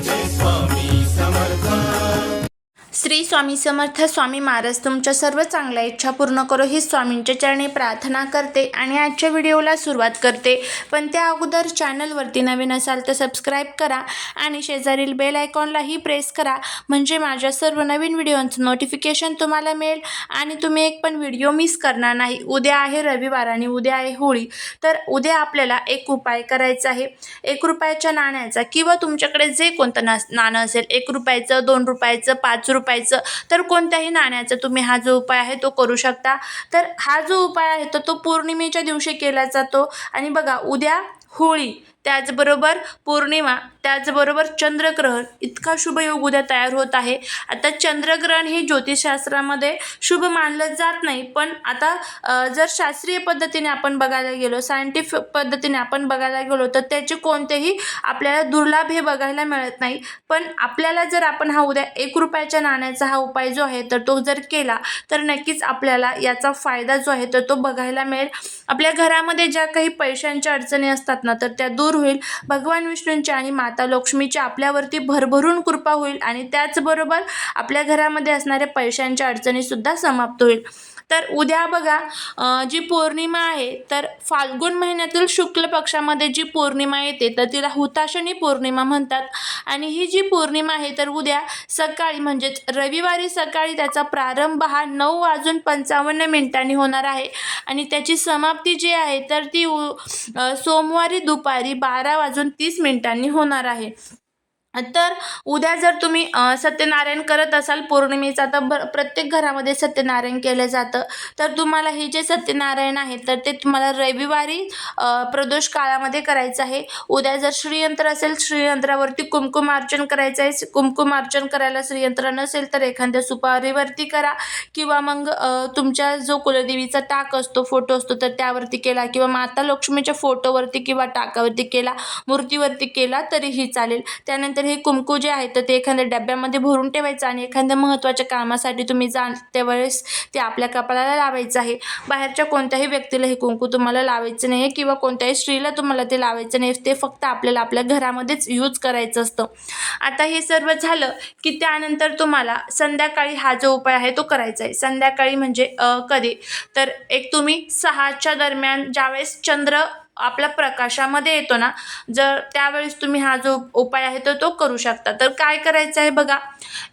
this one. Shri Swami Samarth Swami Maharaj तुमच्या सर्व चांगल्या इच्छा पूर्ण करो. ही स्वामींच्या चरणी प्रार्थना करते आणि आजच्या व्हिडिओला सुरुवात करते. पण त्या अगोदर चॅनलवरती नवीन असाल तर सबस्क्राईब करा आणि शेजारील बेल आयकॉनलाही प्रेस करा. म्हणजे माझ्या सर्व नवीन व्हिडिओंचं नोटिफिकेशन तुम्हाला मिळेल आणि तुम्ही एक पण व्हिडिओ मिस करणार नाही. उद्या आहे रविवार आणि उद्या आहे होळी. तर उद्या आपल्याला एक उपाय करायचा आहे. एक रुपयाच्या नाण्याचा किंवा तुमच्याकडे जे कोणतं ना नाणं असेल एक रुपयाचं दोन रुपयाचं पाच रुपयाचं तर कोणत्याही नाण्याचा तुम्ही हा जो उपाय आहे तो करू शकता. तर हा जो उपाय आहे तो तो पौर्णिमेच्या दिवशी केला जातो. आणि बघा उद्या होळी. त्याचबरोबर पौर्णिमा त्याचबरोबर चंद्रग्रहण. इतका शुभयोग उद्या तयार होत आहे. आता चंद्रग्रहण हे ज्योतिषशास्त्रामध्ये शुभ मानलं जात नाही पण आता जर शास्त्रीय पद्धतीने आपण बघायला गेलो सायंटिफिक पद्धतीने आपण बघायला गेलो तर त्याचे कोणतेही आपल्याला दुर्लाभ हे बघायला मिळत नाही. पण आपल्याला जर आपण हा उद्या एक रुपयाच्या नाण्याचा हा उपाय जो आहे तर तो जर केला तर नक्कीच आपल्याला याचा फायदा जो आहे तर तो बघायला मिळेल. आपल्या घरामध्ये ज्या काही पैशांच्या अडचणी असतात ना तर त्या दूर होईल. भगवान विष्णूंच्या आणि माता लक्ष्मीच्या आपल्यावरती भरभरून कृपा होईल आणि त्याचबरोबर आपल्या घरामध्ये असणाऱ्या पैशांच्या अडचणीसुद्धा समाप्त होईल. तर उद्या बघा जी पौर्णिमा आहे तर फाल्गुन महिन्यातील शुक्ल पक्षामध्ये जी पौर्णिमा येते तर तिला हुताशनी पौर्णिमा म्हणतात. आणि ही जी पौर्णिमा आहे तर उद्या सकाळी म्हणजेच रविवारी सकाळी त्याचा प्रारंभ हा नऊ वाजून पंचावन्न मिनिटांनी होणार आहे. आणि त्याची समाप्ती जी आहे तर ती सोमवारी दुपारी बारा वाजून तीस मिनिटांनी होणार आहे. तर उद्या जर तुम्ही सत्यनारायण करत असाल पौर्णिमेचा तर ब प्रत्येक घरामध्ये सत्यनारायण केलं जातं. तर तुम्हाला हे जे सत्यनारायण आहे तर ते तुम्हाला रविवारी प्रदोष काळामध्ये करायचं आहे. उद्या जर श्रीयंत्र असेल श्रीयंत्रावरती कुमकुमार्चन करायचं आहे. कुमकुमार्चन करायला श्रीयंत्र नसेल तर एखाद्या सुपारीवरती करा. किंवा मग तुमच्या जो कुलदेवीचा टाक असतो फोटो असतो तर त्यावरती केला. किंवा माता लक्ष्मीच्या फोटोवरती किंवा टाकावरती केला मूर्तीवरती केला तरीही चालेल. त्यानंतर हे कुंकू जे आहे तर ते एखाद्या डब्यामध्ये भरून ठेवायचं आणि एखाद्या महत्त्वाच्या कामासाठी तुम्ही जा त्यावेळेस ते आपल्या कपाळाला लावायचं आहे. बाहेरच्या कोणत्याही व्यक्तीला हे कुंकू तुम्हाला लावायचं नाही आहे किंवा कोणत्याही स्त्रीला तुम्हाला ते लावायचं नाही ते फक्त आपल्याला आपल्या घरामध्येच यूज करायचं असतं. आता हे सर्व झालं की त्यानंतर तुम्हाला संध्याकाळी हा जो उपाय आहे तो करायचा आहे. संध्याकाळी म्हणजे कधी? तर एक तुम्ही सहाच्या दरम्यान ज्यावेळेस चंद्र आपला प्रकाशामध्ये येतो ना जर त्यावेळेस तुम्ही हा जो उपाय आहे तर तो करू शकता. तर काय करायचं आहे बघा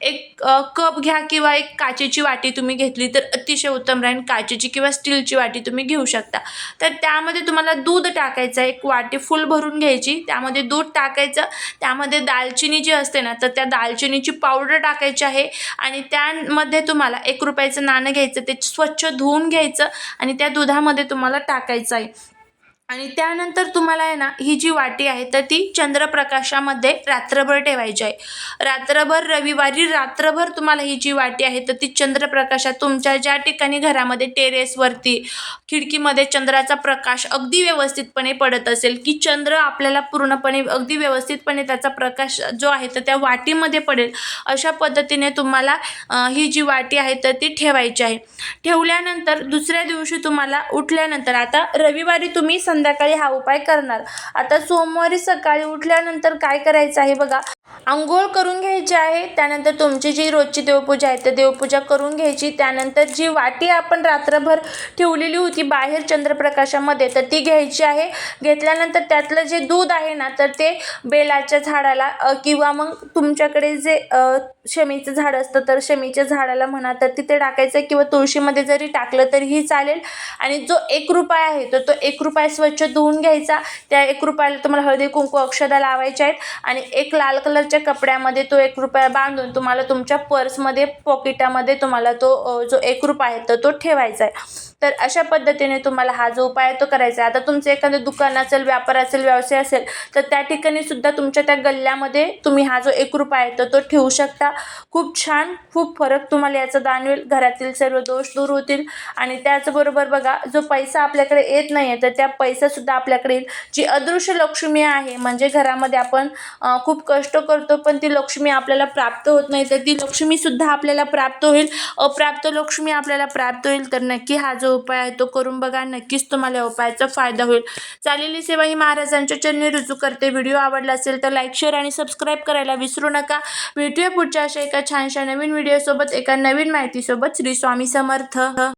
एक कप घ्या किंवा एक काचेची वाटी तुम्ही घेतली तर अतिशय उत्तम राहील काचेची किंवा स्टीलची वाटी तुम्ही घेऊ शकता. तर त्यामध्ये तुम्हाला दूध टाकायचं आहे. एक वाटी फुल भरून घ्यायची. त्यामध्ये दूध टाकायचं. त्यामध्ये दालचिनी जी असते ना तर त्या दालचिनीची पावडर टाकायची आहे आणि त्यामध्ये तुम्हाला एक रुपयाचं नाणं घ्यायचं. ते स्वच्छ धुवून घ्यायचं आणि त्या दुधामध्ये तुम्हाला टाकायचं आहे. आणि त्यानंतर तुम्हाला आहे ना ही जी वाटी आहे तर ती चंद्रप्रकाशामध्ये रात्रभर ठेवायची आहे. रात्रभर रविवारी रात्रभर तुम्हाला ही जी वाटी आहे तर ती चंद्रप्रकाशात तुमच्या ज्या ठिकाणी घरामध्ये टेरेसवरती खिडकीमध्ये चंद्राचा प्रकाश अगदी व्यवस्थितपणे पडत असेल की चंद्र आपल्याला पूर्णपणे अगदी व्यवस्थितपणे त्याचा प्रकाश जो आहे तर त्या वाटीमध्ये पडेल अशा पद्धतीने तुम्हाला ही जी वाटी आहे तर ती ठेवायची आहे. ठेवल्यानंतर दुसऱ्या दिवशी तुम्हाला उठल्यानंतर आता रविवारी तुम्ही संध्याकाळी हा उपाय करणार. आता सोमवारी सकाळी उठल्यानंतर काय करायचं आहे बघा? आंघोळ करून घ्यायची आहे त्यानंतर तुमची जी रोजची देवपूजा आहे तर देवपूजा करून घ्यायची. त्यानंतर जी वाटी आपण रात्रभर ठेवलेली होती बाहेर चंद्रप्रकाशामध्ये तर ती घ्यायची आहे. घेतल्यानंतर त्यातलं जे दूध आहे ना तर ते बेलाच्या झाडाला किंवा मग तुमच्याकडे जे शमीचं झाड असतं तर शमीच्या झाडाला म्हणा तर तिथे टाकायचं किंवा तुळशीमध्ये जरी टाकलं तरीही चालेल. आणि जो एक रुपया आहे तर तो एक रुपया स्वच्छ धुवून घ्यायचा. त्या एक रुपयाला तुम्हाला हळदी कुंकू अक्षदा लावायच्या आहेत. आणि एक लाल कलर कलरच्या कपड्यामध्ये तो एक रुपया बांधून तुम्हाला तुमच्या पर्समध्ये पॉकेटामध्ये तुम्हाला तो जो एक रुपया आहे तर तो ठेवायचा आहे. तर अशा पद्धतीने तुम्हाला हा जो उपाय आहे तो करायचा आहे. आता तुमचं एखादं दुकान असेल व्यापार असेल व्यवसाय असेल तर त्या ठिकाणी सुद्धा तुमच्या त्या गल्ल्यामध्ये तुम्ही हा जो एक रुपया आहे तर तो ठेवू शकता. खूप छान खूप फरक तुम्हाला याचा जाणवेल घरातील सर्व दोष दूर होतील. आणि त्याचबरोबर बघा जो पैसा आपल्याकडे येत नाही आहे तर त्या पैसासुद्धा आपल्याकडे येईल. जी अदृश्य लक्ष्मी आहे म्हणजे घरामध्ये आपण खूप कष्ट करतो पण ती लक्ष्मी आपल्याला प्राप्त होत नाही. तर ती लक्ष्मीसुद्धा आपल्याला प्राप्त होईल. अप्राप्त लक्ष्मी आपल्याला प्राप्त होईल. तर नक्की हा जो जो उपाय आहे तो करून बघा. नक्कीच तुम्हाला या उपायाचा फायदा होईल. चालेली सेवा ही महाराजांच्या चरणी रुजू करते. व्हिडिओ आवडला असेल तर लाईक शेअर आणि सबस्क्राईब करायला विसरू नका. भेटूया पुढच्या अशा एका छानशा नवीन व्हिडिओसोबत. एका नवीन माहितीसोबत श्री स्वामी समर्थ.